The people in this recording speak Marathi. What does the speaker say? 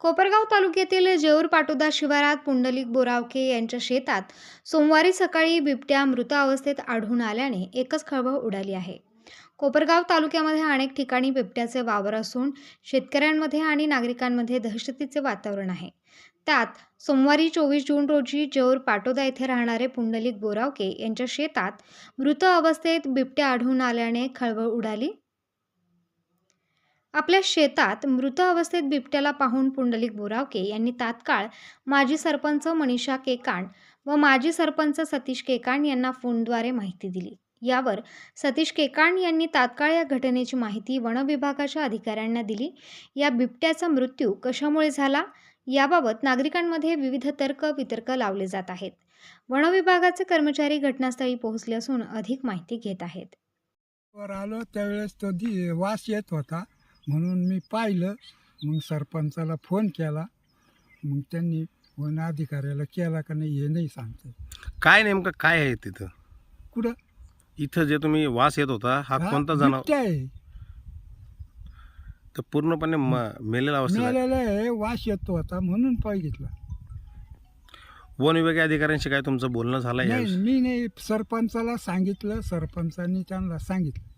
कोपरगाव तालुक्यातील जेऊर पाटोदा शिवारात पुंडलिक बोरावके यांच्या शेतात सोमवारी सकाळी बिबट्या मृत अवस्थेत आढळून आल्याने एकच खळबळ उडाली आहे. कोपरगाव तालुक्यामध्ये अनेक ठिकाणी बिबट्याचे वावर असून शेतकऱ्यांमध्ये आणि नागरिकांमध्ये दहशतीचे वातावरण आहे. त्यात सोमवारी चोवीस जून रोजी जेऊर पाटोदा येथे राहणारे पुंडलिक बोरावके यांच्या शेतात मृत अवस्थेत बिबट्या आढळून आल्याने खळबळ उडाली. आपल्या शेतात मृत अवस्थेत बिबट्याला पाहून पुंडलिक बोरावके यांनी तात्काळ माजी सरपंच मनीषा केकांड व माजी सरपंच सतीश केकांड यांना फोनद्वारे माहिती दिली. यावर सतीश केकांड यांनी तात्काळ या घटनेची माहिती वन विभागाच्या अधिकाऱ्यांना दिली. या बिबट्याचा मृत्यू कशामुळे झाला? याबाबत नागरिकांमध्ये विविध तर्क वितर्क लावले जात आहेत. वन विभागाचे कर्मचारी घटनास्थळी पोहोचले असून अधिक माहिती घेत आहेत. वर आलो त्यावेळेस तो दि वास येत होता. म्हणून मी पाहिलं. मग सरपंचाला फोन केला. मग त्यांनी वन अधिकाऱ्याला केला का नाही हे नाही सांगते काय नेमकं काय आहे तिथं? कुठं? इथं जे तुम्ही वास येत होता हा कोणता जनावर बिबट्या आहे. तर पूर्णपणे म- मेलेला अवस्थेत आहे. मिळालेला आहे वास येतो होता म्हणून बघितला वन विभागीय अधिकाऱ्यांशी काय तुमचं बोलणं झालं नाही आहे मी नाही सरपंचाला सांगितलं सरपंचांनी त्यांना सांगितलं.